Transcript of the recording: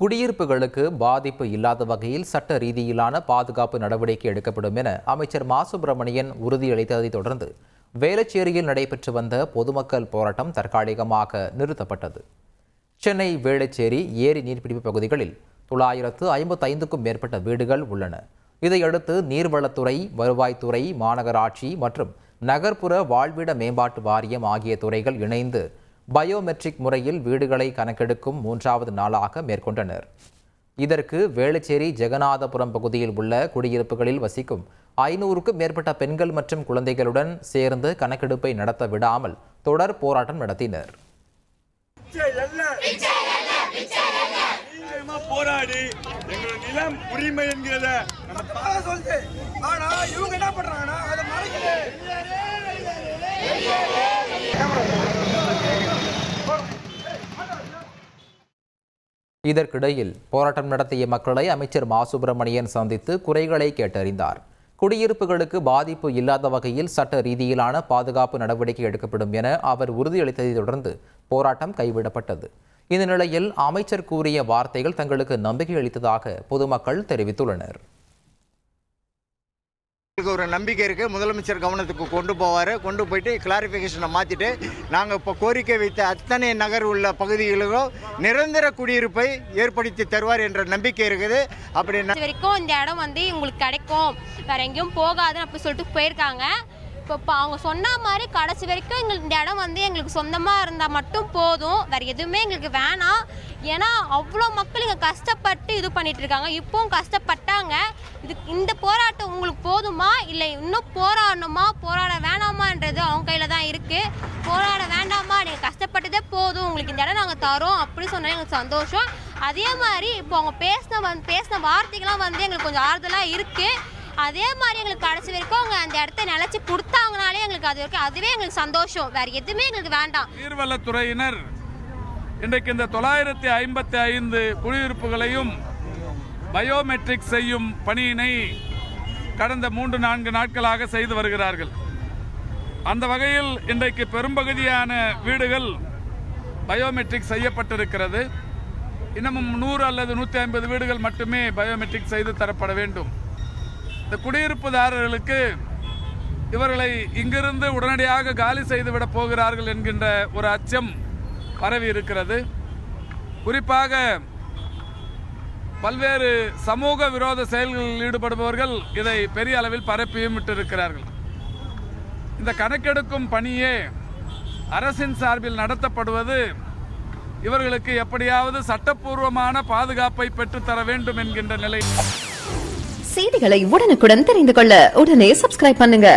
குடியிருப்புகளுக்கு பாதிப்பு இல்லாத வகையில் சட்ட ரீதியிலான பாதுகாப்பு நடவடிக்கை எடுக்கப்படும் என அமைச்சர் மா. சுப்பிரமணியன் உறுதியளித்ததைத் தொடர்ந்து வேளச்சேரியில் நடைபெற்று வந்த பொதுமக்கள் போராட்டம் தற்காலிகமாக நிறுத்தப்பட்டது. சென்னை வேளச்சேரி ஏரி நீர்பிடிப்பு பகுதிகளில் தொள்ளாயிரத்து ஐம்பத்தைந்துக்கும் மேற்பட்ட வீடுகள் உள்ளன. இதையடுத்து நீர்வளத்துறை வருவாய்த்துறை மாநகராட்சி மற்றும் நகர்ப்புற வாழ்விட மேம்பாட்டு வாரியம் ஆகிய துறைகள் இணைந்து பயோமெட்ரிக் முறையில் வீடுகளை கணக்கெடுக்கும் மூன்றாவது நாளாக மேற்கொண்டனர். இதற்கு வேளச்சேரி ஜெகநாதபுரம் பகுதியில் உள்ள குடியிருப்புகளில் வசிக்கும் ஐநூறுக்கும் மேற்பட்ட பெண்கள் மற்றும் குழந்தைகளுடன் சேர்ந்து கணக்கெடுப்பை நடத்த விடாமல் தொடர் போராட்டம் நடத்தினர். போராடி எங்களோட நிலம் உரிமை என்கிறத நம்ம சொல்லுது ஆனா இவங்க என்ன பண்றாங்கன்னா அதை மறைக்குது இதற்கிடையில் போராட்டம் நடத்திய மக்களை அமைச்சர் மா. சுப்பிரமணியன் சந்தித்து குறைகளை கேட்டறிந்தார். குடியிருப்புகளுக்கு பாதிப்பு இல்லாத வகையில் சட்ட ரீதியிலான பாதுகாப்பு நடவடிக்கை எடுக்கப்படும் என அவர் உறுதியளித்ததை தொடர்ந்து போராட்டம் கைவிடப்பட்டது. இந்த நிலையில் அமைச்சர் கூறிய வார்த்தைகள் தங்களுக்கு நம்பிக்கை அளித்ததாக பொதுமக்கள் தெரிவித்துள்ளனர். ஒரு நம்பிக்கை இருக்குது முதலமைச்சர் கவனத்துக்கு கொண்டு போவார். கொண்டு போயிட்டு கிளாரிஃபிகேஷனை மாற்றிட்டு நாங்கள் இப்போ கோரிக்கை வைத்த அத்தனை நகர் உள்ள பகுதிகளுக்கும் நிரந்தர குடியிருப்பை ஏற்படுத்தி தருவார் என்ற நம்பிக்கை இருக்குது. அப்படி வரைக்கும் இந்த இடம் வந்து உங்களுக்கு கிடைக்கும். வேற எங்கேயும் போகாதுன்னு அப்படி சொல்லிட்டு போயிருக்காங்க. இப்போ இப்போ அவங்க சொன்ன மாதிரி கடைசி வரைக்கும் எங்களுக்கு இந்த இடம் வந்து எங்களுக்கு சொந்தமாக இருந்தால் மட்டும் போதும். வேறு எதுவுமே எங்களுக்கு வேணாம். ஏன்னா அவ்வளோ மக்கள் இங்கே கஷ்டப்பட்டு இது பண்ணிகிட்ருக்காங்க இருக்காங்க. இப்போவும் கஷ்டப்பட்டாங்க. இது இந்த போராட்டம் உங்களுக்கு போதுமா? இல்லை இன்னும் போராடணுமா? போராட வேணாமான்றது அவங்க கையில் தான் இருக்குது போராட வேண்டாமா? நீங்கள் கஷ்டப்பட்டதே போதும். உங்களுக்கு இந்த இடம் நாங்கள் தரோம் அப்படி சொன்னால் எங்களுக்கு சந்தோஷம். அதே மாதிரி இப்போ அவங்க பேசின வந்து பேசின வார்த்தைகள்லாம் வந்து எங்களுக்கு கொஞ்சம் ஆறுதலாக இருக்குது அதே மாதிரி எங்களுக்கு கடைசி வரைக்கும் அவங்க அந்த இடத்த நிலச்சி கொடுத்தாங்கனாலே எங்களுக்கு அது வரைக்கும் அதுவே எங்களுக்கு சந்தோஷம். வேற எதுவுமே எங்களுக்கு வேண்டாம். நீர்வளத்துறையினர் இன்றைக்கு இந்த தொள்ளாயிரத்தி ஐம்பத்தி ஐந்து குடியிருப்புகளையும் பயோமெட்ரிக் செய்யும் பணியினை கடந்த மூன்று நான்கு நாட்களாக செய்து வருகிறார்கள். அந்த வகையில் இன்றைக்கு பெரும்பகுதியான வீடுகள் பயோமெட்ரிக் செய்யப்பட்டிருக்கிறது. இன்னமும் நூறு அல்லது நூற்றி ஐம்பது வீடுகள் மட்டுமே பயோமெட்ரிக் செய்து தரப்பட வேண்டும். இந்த குடியிருப்புதாரர்களுக்கு இவர்களை இங்கிருந்து உடனடியாக காலி செய்துவிட போகிறார்கள் என்கின்ற ஒரு அச்சம் பரவி இருக்கிறது. குறிப்பாக பல்வேறு சமூக விரோத செயல்களில் ஈடுபடுபவர்கள் இதை பெரிய அளவில் பரப்பியும் விட்டிருக்கிறார்கள். இந்த கணக்கெடுக்கும் பணியே அரசின் சார்பில் நடத்தப்படுவது இவர்களுக்கு எப்படியாவது சட்டப்பூர்வமான பாதுகாப்பை பெற்றுத்தர வேண்டும் என்கின்ற நிலை. செய்திகளை உடனுக்குடன் தெரிந்து கொள்ள உடனே சப்ஸ்கிரைப் பண்ணுங்க.